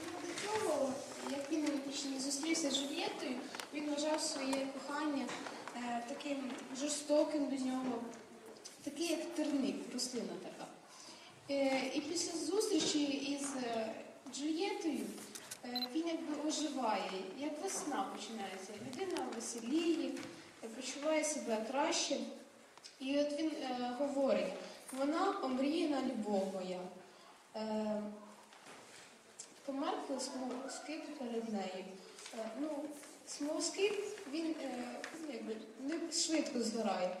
ну, до цього, як він точніше зустрівся з Джульєттою, він вважав своє кохання е, таким жорстоким до нього, такий як терник, рослина така. Е, і після зустрічі із е, Джульєтою він якби оживає, як весна починається. Людина веселіє, почуває себе краще. І от він говорить, вона омріяна любов моя. Померкли смолоскип перед нею. Е, ну, смолоскип, він е, ну, якби, не швидко згорає.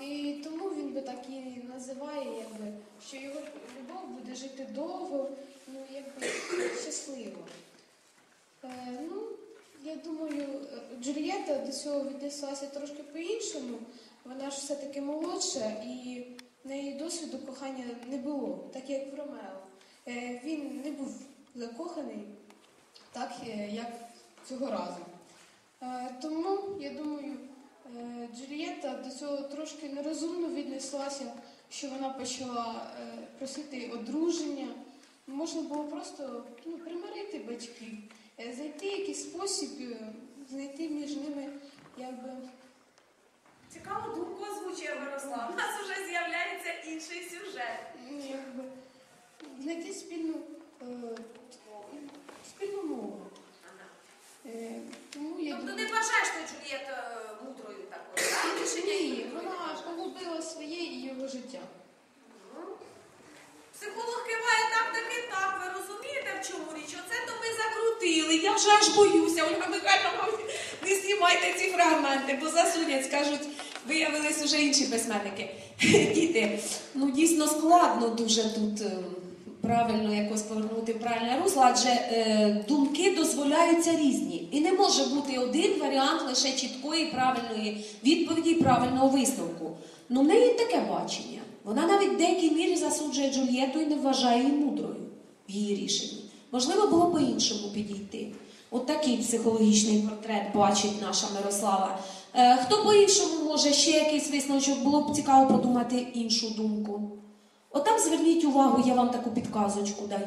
І тому він би так і називає, якби, що його любов буде жити довго, ну, якби щасливо. Е, ну, я думаю, Джульєта до цього віднеслася трошки по-іншому. Вона ж все-таки молодша, і в неї досвіду кохання не було, так як в Ромео. Він не був закоханий, так е, як цього разу. Е, Тому, я думаю, е, Джульєта до цього трошки нерозумно віднеслася, що вона почала просити одруження. Можна було просто ну, примирити батьків, знайти якийсь спосіб, знайти між ними якби. Цікаву думку озвучує Мирослав. У нас вже з'являється інший сюжет. якби знайти спільну, е, спільну мову. Е, тому я Тобто не вважаєш ти Джульєту мудрою такою, так? Рішення ні, вона погубила своє і його життя. Ну, Психолог киває так, таки так. Ви розумієте, в чому річ? Оце то ми закрутили. Я вже аж боюся. Ольга Михайловна, не знімайте ці фрагменти, бо засудять, скажуть, виявились уже інші письменники. Діти, ну дійсно складно дуже тут. Правильно якось повернути в правильне русло, адже е, думки дозволяються різні. І не може бути один варіант лише чіткої правильної відповіді і правильного висновку. Ну, в неї таке бачення. Вона навіть в деякій мірі засуджує Джульєту і не вважає її мудрою в її рішенні. Можливо, було по-іншому підійти. От такий психологічний портрет бачить наша Мирослава. Е, хто по-іншому може ще якийсь висновок, було б цікаво подумати іншу думку. Отам зверніть увагу, я вам таку підказочку даю.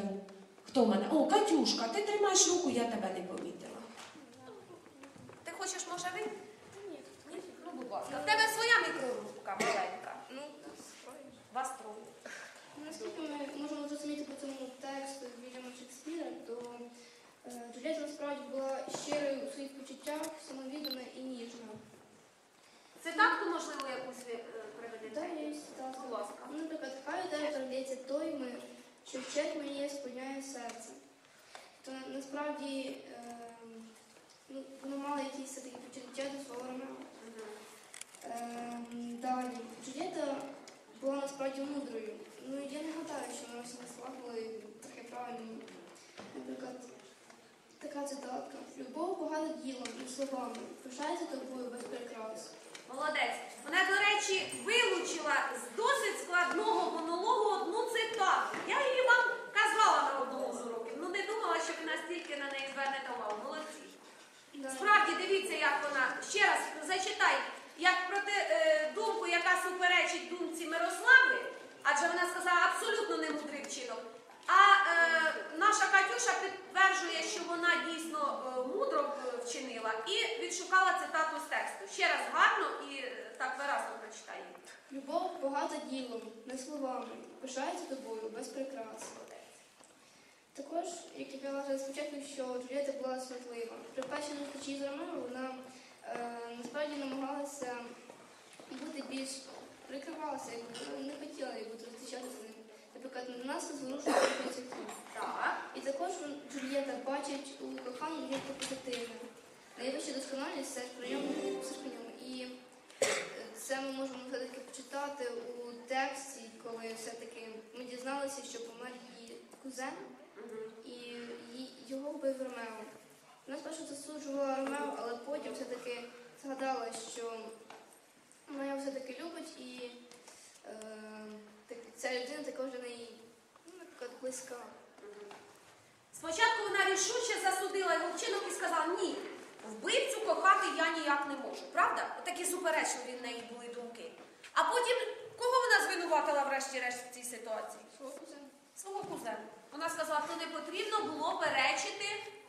Хто в мене? О, Катюшка, ти тримаєш руку, я тебе не помітила. Ти хочеш, може, ви? Ні. Ну, будь ласка. В тебе своя мікрорубка маленька. Ну, Вас троє. наскільки ми можемо зрозуміти по цьому тексту Вільяма Шекспіра, то е, насправді була щирою у своїх почуттях, самовіддана і ніжна. Цитатку, можливо, якусь ви е, приведете? Та є цитата. Будь ласка. Ну, Наприклад, хай тебе пролється той мир, що вчать мені сповняє серце. То насправді е, ну, мала якісь такі почуття до свого Ромео. Ем, Далі, Джульєта була насправді мудрою. Ну, я не гадаю, що вона всі слова були трохи правильні. Наприклад, така цитатка. Любов багато ділом і словами. Пишається тобою без прикрас. Молодець. Вона, до речі, вилучила з досить складного монологу одну цитату. Я її вам казала на одному з уроків. Ну не думала, що ви настільки на неї звернете увагу. Молодці. Справді дивіться, як вона. Ще раз зачитай, як проти е, думку, яка суперечить думці Мирослави, адже вона сказала абсолютно немудрий вчинок. А е, наша Катюша підтверджує, що вона дійсно е, мудро вчинила і відшукала цитату з тексту. Ще раз гарно і е, так виразно прочитай. її. Любов багато ділом, не словами. Пишається тобою без прикрас. Також, як я казала спочатку, що Джулієта була смітлива. При першій зустрічі з Ромео вона е, насправді намагалася бути більш прикривалася, не хотіла якби, зустрічатися з ним. Наприклад, на нас зворушує. Так. І також Джульєта бачить у коханні тільки позитивне. Найвища досконалість все ж при ньому, все ж при ньому. І е, це ми можемо все-таки почитати у тексті, коли все-таки ми дізналися, що помер її кузен, і її- його вбив Ромео. Вона спершу засуджувала Ромео, але потім все-таки згадала, що вона його все-таки любить і е, так, ця людина також для неї ну, наприклад, близька. Спочатку вона рішуче засудила його вчинок і сказала ні. Вбивцю кохати я ніяк не можу, правда? Такі суперечливі в неї були думки. А потім кого вона звинуватила врешті-решт в цій ситуації? Свого кузена. Свого кузена. Вона сказала, що не потрібно було перечити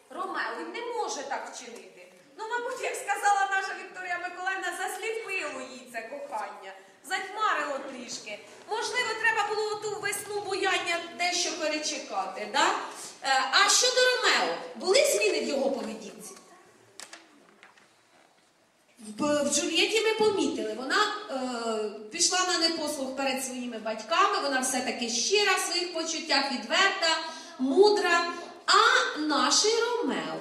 Ромео. Він не може так вчинити. Ну, мабуть, як сказала наша Вікторія Миколаївна, засліпило їй це кохання, затьмарило трішки. Можливо, треба було ту весну буяння дещо перечекати, да? Е, А щодо Ромео, були зміни в його поведінці? В, Джульєті ми помітили, вона е, пішла на непослух перед своїми батьками, вона все-таки щира в своїх почуттях, відверта, мудра. А наш Ромео,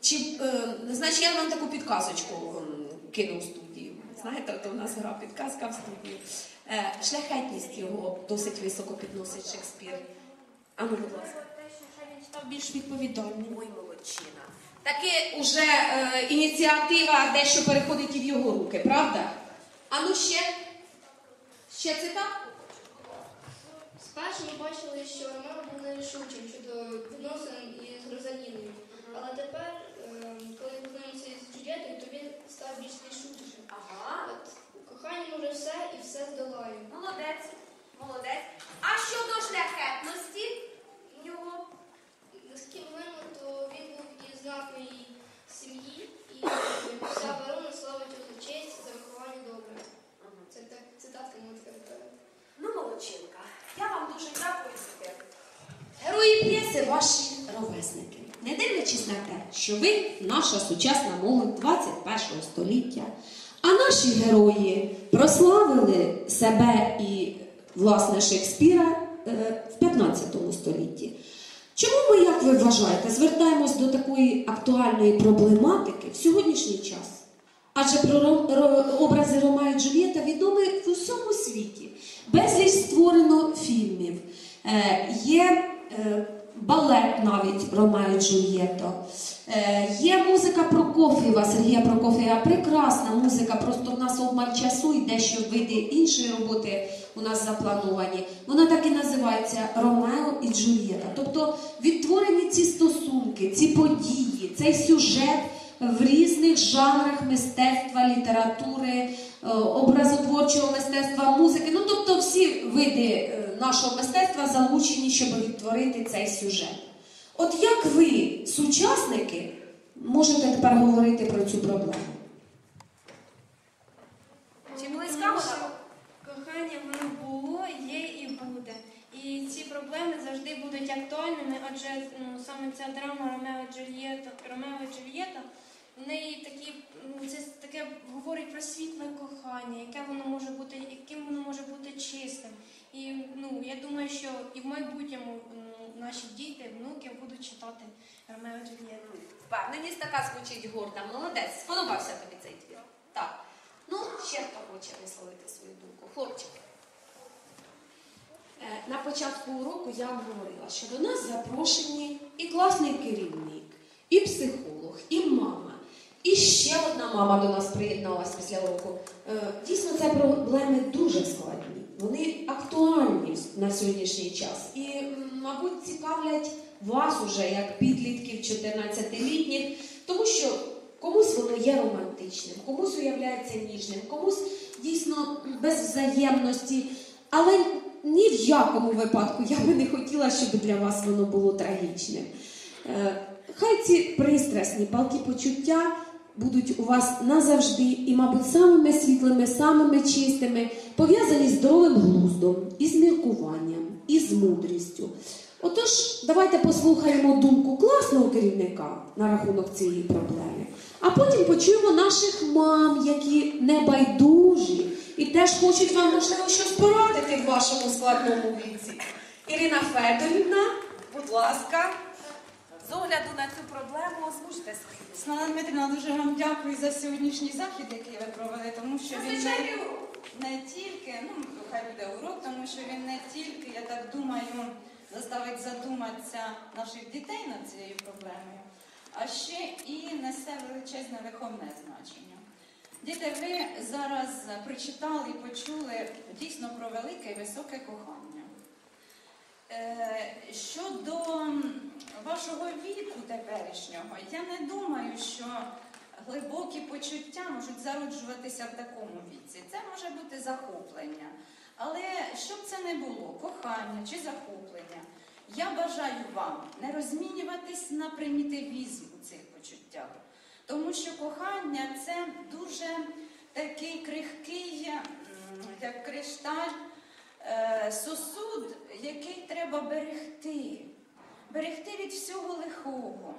чи, е, значить, я вам таку підказочку кину в студію. Знаєте, то в нас гра підказка в студію. Е, шляхетність його досить високо підносить Шекспір. А ну, будь ласка. Те, що він став більш відповідальним. Ой, молодчина. Таки уже е, ініціатива дещо переходить і в його руки, правда? А ну ще. Ще цитатку? Спершу ми бачили, що Ромео був нерішучим щодо відносин із Розаліною. Але тепер, е, коли познайомився з Джульєтою, то він став більш рішучим. Ага. От кохання може все і все здолає. Молодець. Молодець. А щодо шляхетності його. Наскільки видно, то він був із знатної сім'ї, і вся ворона славить його честь за виховання добре. Це так цитатка сказати. Ну, молодчинка. Я вам дуже дякую за те. Герої п'єси ваші ровесники. Не дивлячись на те, що ви наша сучасна молодь 21 століття, а наші герої прославили себе і власне Шекспіра е, в 15 столітті. Чому ми, як ви вважаєте, звертаємось до такої актуальної проблематики в сьогоднішній час? Адже про Ро- Ро- образи Ромео і Джульєта відомі в усьому світі. Безліч створено фільмів. Е, є е, балет навіть Ромео Джульєто. Е, є музика Прокоф'єва, Сергія Прокоф'єва. Прекрасна музика, просто в нас обмаль часу і дещо види іншої роботи у нас заплановані. Вона так і називається Ромео і Джульєта. Тобто відтворені ці стосунки, ці події, цей сюжет в різних жанрах мистецтва, літератури, образотворчого мистецтва, музики. Ну тобто всі види е, нашого мистецтва залучені, щоб відтворити цей сюжет. От як ви, сучасники, можете тепер говорити про цю проблему? Чи близька Тому вона? Кохання воно було, є і буде. І ці проблеми завжди будуть актуальними, адже ну, саме ця драма Ромео і Джульєта, Ромео і Джульєта, в неї такі, це таке говорить про світле кохання, яке воно може бути, яким воно може бути чистим. І ну, я думаю, що і в майбутньому наші діти, внуки будуть читати Ромео Джульєту. Впевненість така звучить горда. Молодець. Сподобався тобі цей твір. Так. Ну, ще хто хоче висловити свою думку. Хлопчики. Е, На початку уроку я вам говорила, що до нас запрошені і класний керівник, і психолог, і мама. І ще одна мама до нас приєдналась після уроку. Е, Дійсно, це проблеми дуже складні. Вони актуальні на сьогоднішній час. І, мабуть, цікавлять вас уже як підлітків 14-літніх, тому що комусь воно є романтичним, комусь уявляється ніжним, комусь дійсно без взаємності. Але ні в якому випадку я би не хотіла, щоб для вас воно було трагічним. Е, Хай ці пристрасні палки почуття будуть у вас назавжди і, мабуть, самими світлими, самими чистими, пов'язані з здоровим глуздом, із міркуванням, і з мудрістю. Отож, давайте послухаємо думку класного керівника на рахунок цієї проблеми, а потім почуємо наших мам, які небайдужі і теж хочуть вам, можливо, щось порадити в вашому складному віці. Ірина Федорівна, будь ласка, з огляду на цю проблему озвучте свої. Снана Дмитрівна, дуже вам дякую за сьогоднішній захід, який ви провели, тому що він не, не тільки, ну хай буде урок, тому що він не тільки, я так думаю, заставить задуматися наших дітей над цією проблемою, а ще і несе величезне виховне значення. Діти, ви зараз прочитали і почули дійсно про велике і високе кохання. Е, Щодо вашого віку теперішнього, я не думаю, що глибокі почуття можуть зароджуватися в такому віці. Це може бути захоплення. Але щоб це не було, кохання чи захоплення, я бажаю вам не розмінюватись на примітивізм у цих почуттях, тому що кохання це дуже такий крихкий, як кришталь, сосуд, який треба берегти, берегти від всього лихого.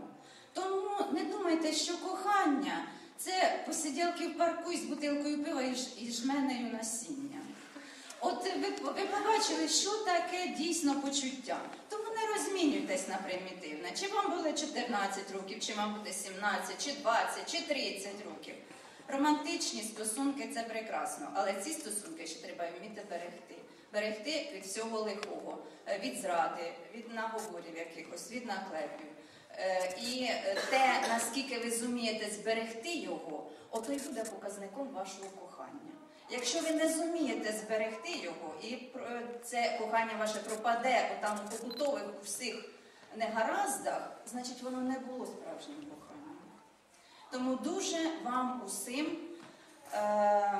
Тому не думайте, що кохання це посиділки в парку із бутилкою пива і жменею насіння. От ви, ви побачили, що таке дійсно почуття. Тому не розмінюйтесь на примітивне. Чи вам було 14 років, чи вам буде 17, чи 20, чи 30 років. Романтичні стосунки це прекрасно, але ці стосунки ще треба вміти берегти. Берегти від всього лихого, е, від зради, від наговорів якихось, від наклепів. Е, І е, те, наскільки ви зумієте зберегти його, ото й буде показником вашого кохання. Якщо ви не зумієте зберегти його, і це кохання ваше пропаде там у побутових у всіх негараздах, значить воно не було справжнім коханням. Тому дуже вам усім ем,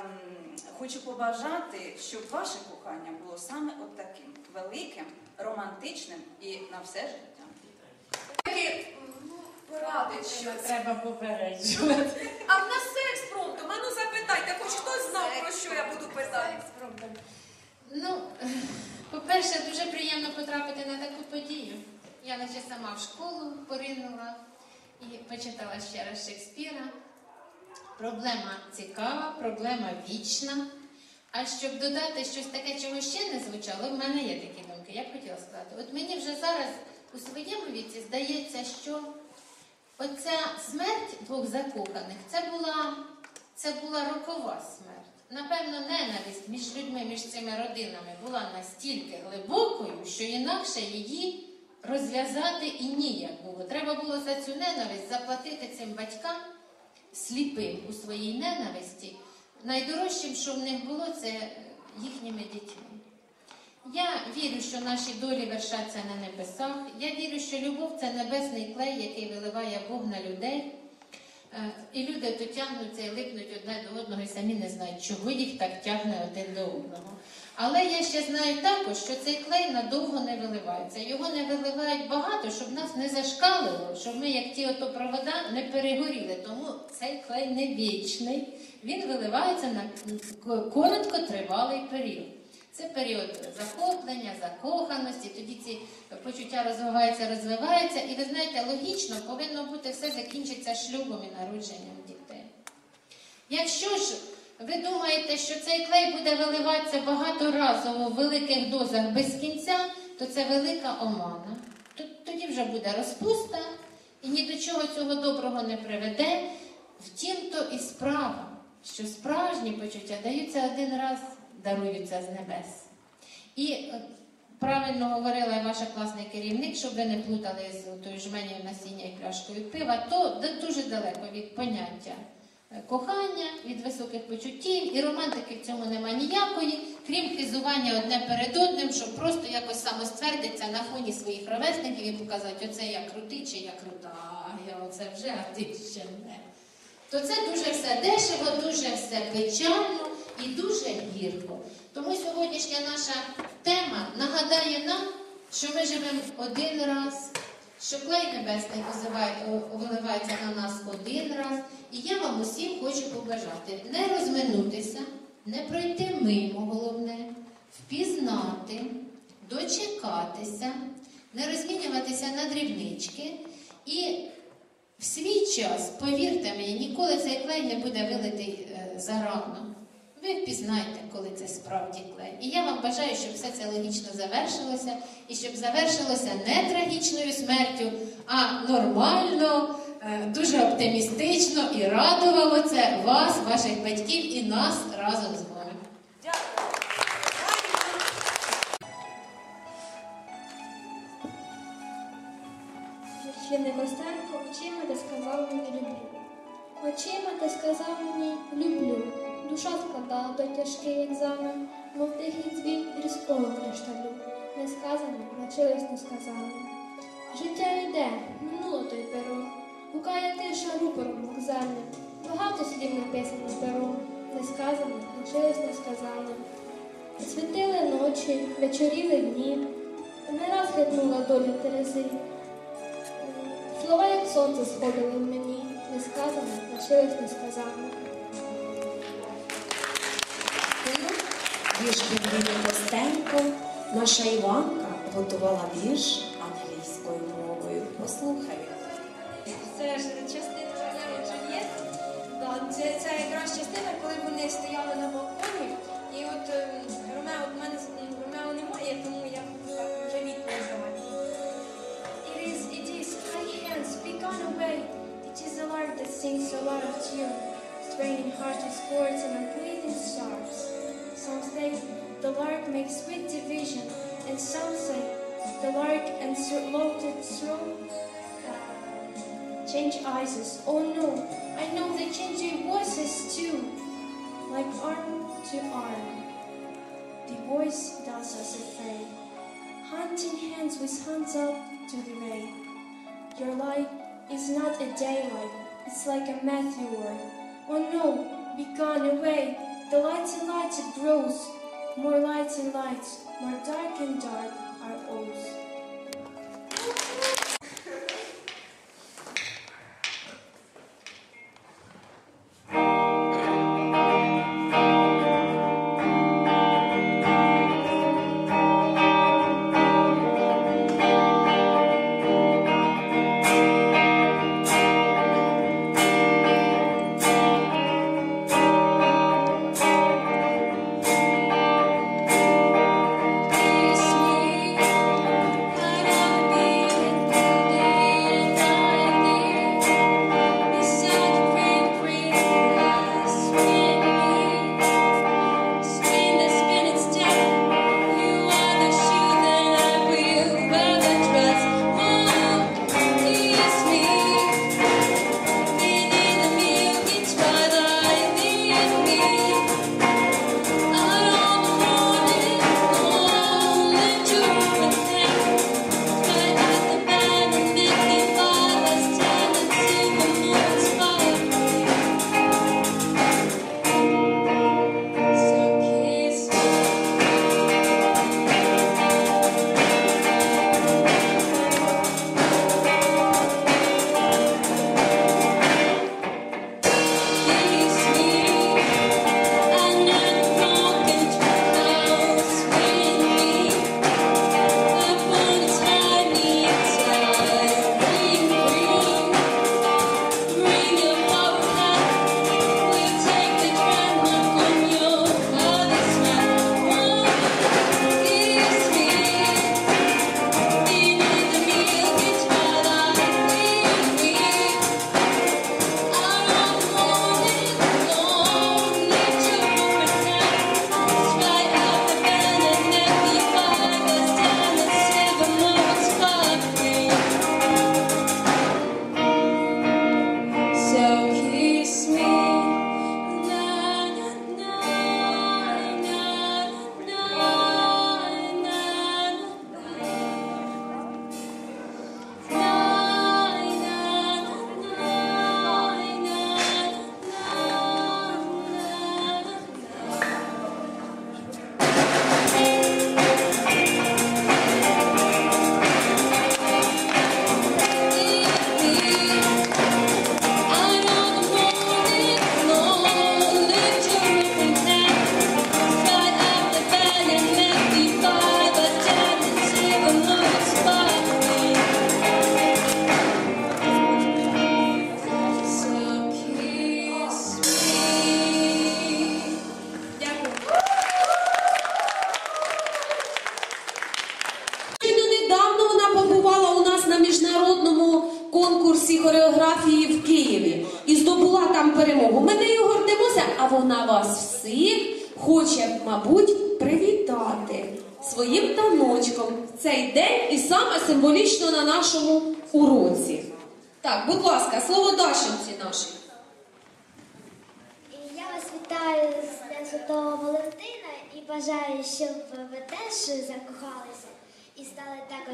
хочу побажати, щоб ваше кохання було саме от таким великим, романтичним і на все життя. Такі, ну, порадить Що треба попереджувати. А в нас секс промптом, а ну запитайте, хоч хтось знав, про що я буду питати. Ну, по-перше, дуже приємно потрапити на таку подію. Я наче сама в школу поринула і почитала ще раз Шекспіра. Проблема цікава, проблема вічна. А щоб додати щось таке, чого ще не звучало, в мене є такі думки. Я б хотіла сказати. От мені вже зараз у своєму віці здається, що оця смерть двох закоханих це була, це була рокова смерть. Напевно, ненависть між людьми, між цими родинами була настільки глибокою, що інакше її розв'язати і ніяк було. Треба було за цю ненависть заплатити цим батькам сліпим у своїй ненависті. Найдорожчим, що в них було, це їхніми дітьми. Я вірю, що наші долі вершаться на небесах. Я вірю, що любов це небесний клей, який виливає Бог на людей. Е, І люди то тягнуться і липнуть одне до одного і самі не знають, чого їх так тягне один до одного. Але я ще знаю також, що цей клей надовго не виливається. Його не виливають багато, щоб нас не зашкалило, щоб ми, як ті ото провода, не перегоріли. Тому цей клей не вічний. Він виливається на короткотривалий період. Це період захоплення, закоханості, тоді ці почуття розвиваються, розвиваються. І ви знаєте, логічно повинно бути все закінчиться шлюбом і народженням дітей. Якщо ж ви думаєте, що цей клей буде виливатися багаторазово в великих дозах без кінця, то це велика омана. Тоді вже буде розпуста і ні до чого цього доброго не приведе. Втім, то і справа, що справжні почуття даються один раз, даруються з небес. І е, правильно говорила ваша класний керівник, щоб ви не плутали з тою жменєю насіння і пляшкою пива, то дуже далеко від поняття е, кохання, від високих почуттів, і романтики в цьому нема ніякої, крім хизування одне перед одним, щоб просто якось самоствердитися на фоні своїх ровесників і показати, оце я крутий чи я крута, а я оце вже, а ти ще не. То це дуже все дешево, дуже все печально і дуже гірко. Тому сьогоднішня наша тема нагадає нам, що ми живемо один раз, що клей небесний виливається на нас один раз. І я вам усім хочу побажати не розминутися, не пройти мимо, головне, впізнати, дочекатися, не розмінюватися на дрібнички і в свій час, повірте мені, ніколи цей клей не буде вилитий е, зарано. Ви впізнаєте, коли це справді клей. І я вам бажаю, щоб все це логічно завершилося, і щоб завершилося не трагічною смертю, а нормально, е, дуже оптимістично і радувало це вас, ваших батьків і нас разом з вами. Дякую. Очима ти сказав мені люблю. Очима ти сказав мені люблю. Душа складала той тяжкий екзамен, мов тихий дзвін різкого кришталю. Несказане навчились несказаним. Життя йде, минуло той перо. Гукає тиша рупором вокзальним. Багато слів написано пером. Несказане навчились несказаним. Світили ночі, вечоріли дні, не раз хитнула доля Терези. Слова, як сонце, сходили в мені, несказане, лишились несказаними. Вірш Біблії Костенко. Наша Іванка готувала вірш англійською мовою. Послухай. Це ж частина Ромео і Да, це, це якраз частина, коли вони стояли на балконі. І от ем, Ромео, в мене away. It is a lark that sings a lot of tune, straining harsh chords and unbreathing stars. Some say the lark makes sweet division, and some say the lark and loaded through change eyes. Oh no, I know they change their voices too, like arm to arm. The voice does us afraid, hunting hands with hands up to the rain. Your light is not a daylight, it's like a meteor. Oh no, be gone away. The lights and lights it grows, more lights and lights, more dark and dark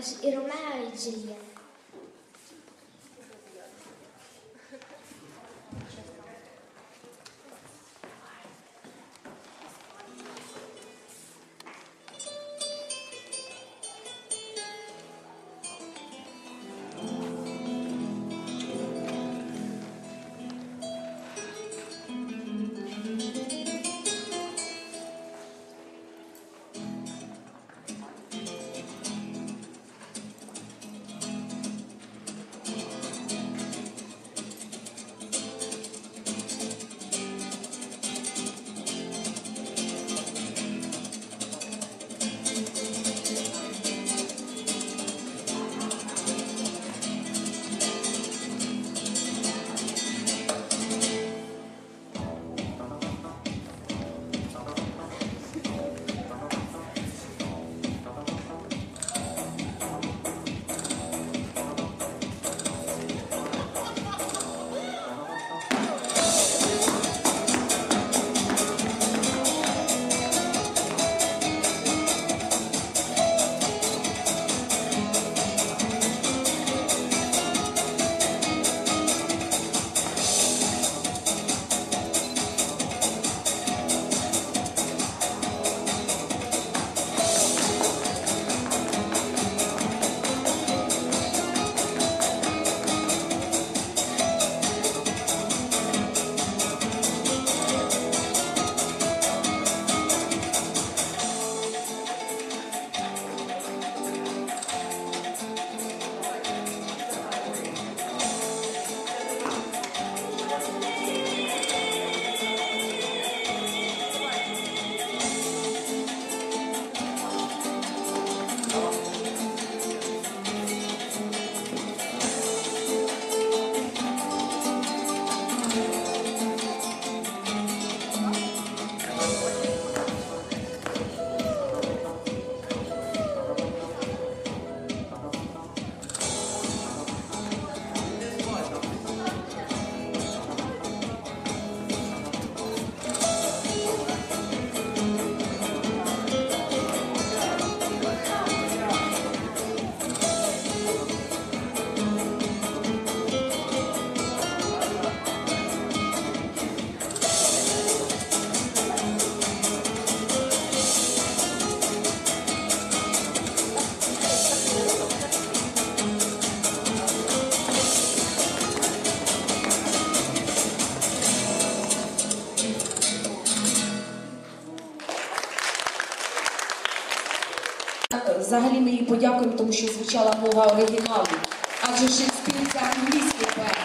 стали також і Ромео, тому що звучала мова оригіналу. Адже Шекспір це англійський поет.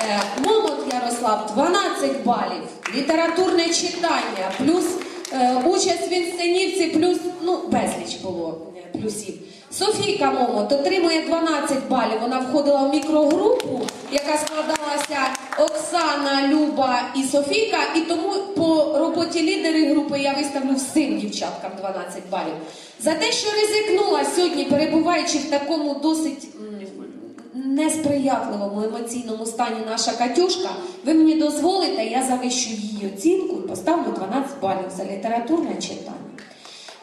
Е, Момот Ярослав 12 балів, літературне читання, плюс е, участь в інсценівці, плюс ну, безліч було е, плюсів. Софійка Момот отримує 12 балів. Вона входила в мікрогрупу, яка складалася Оксана, Люба і Софійка. І тому по роботі лідери групи я виставлю всім дівчаткам 12 балів. За те, що ризикнула сьогодні, перебуваючи в такому досить несприятливому емоційному стані наша Катюшка, ви мені дозволите, я завищу її оцінку і поставлю 12 балів за літературне читання.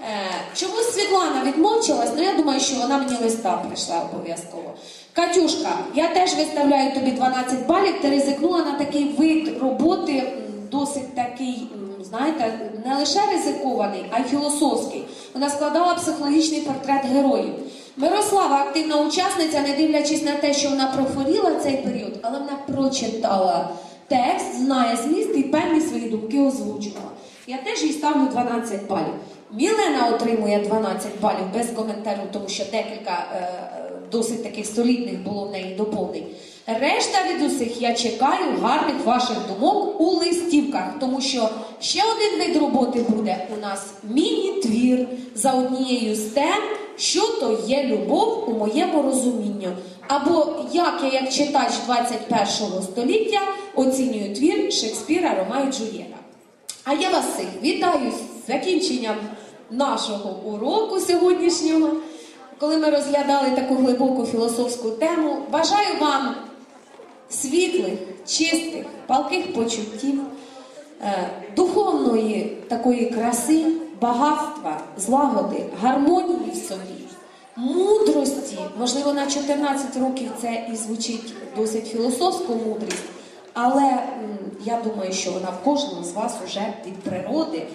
Е, Чому Світлана відмовчилась? Ну я думаю, що вона мені листа прийшла обов'язково. Катюшка, я теж виставляю тобі 12 балів. Ти ризикнула на такий вид роботи, досить такий, знаєте, не лише ризикований, а й філософський. Вона складала психологічний портрет героїв. Мирослава, активна учасниця, не дивлячись на те, що вона профоріла цей період, але вона прочитала текст, знає зміст і певні свої думки озвучувала. Я теж їй ставлю 12 балів. Мілена отримує 12 балів без коментарю, тому що декілька е, досить таких солідних було в неї доповнень. Решта від усіх я чекаю гарних ваших думок у листівках, тому що ще один вид роботи буде у нас міні-твір за однією з тем, що то є любов у моєму розумінню. Або як я, як читач 21 століття, оцінюю твір Шекспіра Рома і Джульєта. А я вас всіх вітаю з закінченням нашого уроку сьогоднішнього, коли ми розглядали таку глибоку філософську тему. Бажаю вам світлих, чистих, палких почуттів, е, духовної такої краси, багатства, злагоди, гармонії в собі. Мудрості, можливо, на 14 років це і звучить досить філософсько мудрість, але я думаю, що вона в кожному з вас уже від природи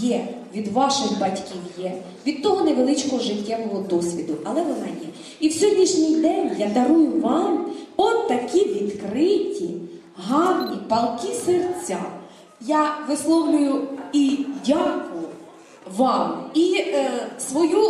є, від ваших батьків є, від того невеличкого життєвого досвіду, але вона є. І в сьогоднішній день я дарую вам от такі відкриті, гарні, палкі серця. Я висловлюю і дякую вам, і е, свою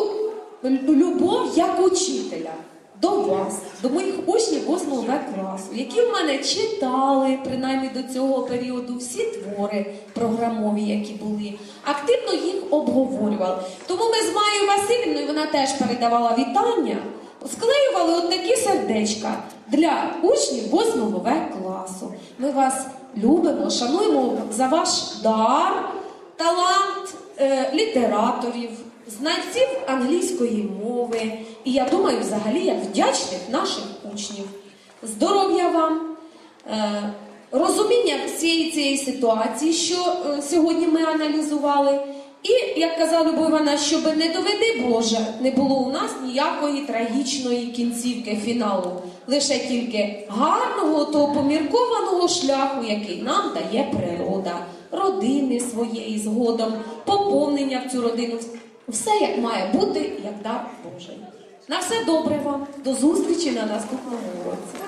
любов як учителя до вас, до моїх учнів 8 В класу, які в мене читали, принаймні до цього періоду, всі твори програмові, які були, активно їх обговорювали. Тому ми з Маєю Васильівною, вона теж передавала вітання, склеювали от такі сердечка для учнів 8 В класу. Ми вас любимо, шануємо за ваш дар, талант е, літераторів, знавців англійської мови. І я думаю, взагалі, як вдячних наших учнів. Здоров'я вам, е, розуміння всієї цієї ситуації, що е, сьогодні ми аналізували. І, як казала Любов Івана, щоб не доведи Боже, не було у нас ніякої трагічної кінцівки фіналу, лише тільки гарного того поміркованого шляху, який нам дає природа, родини своєї згодом, поповнення в цю родину. Все як має бути, як дар Божий. На все добре вам, до зустрічі на наступному уроці.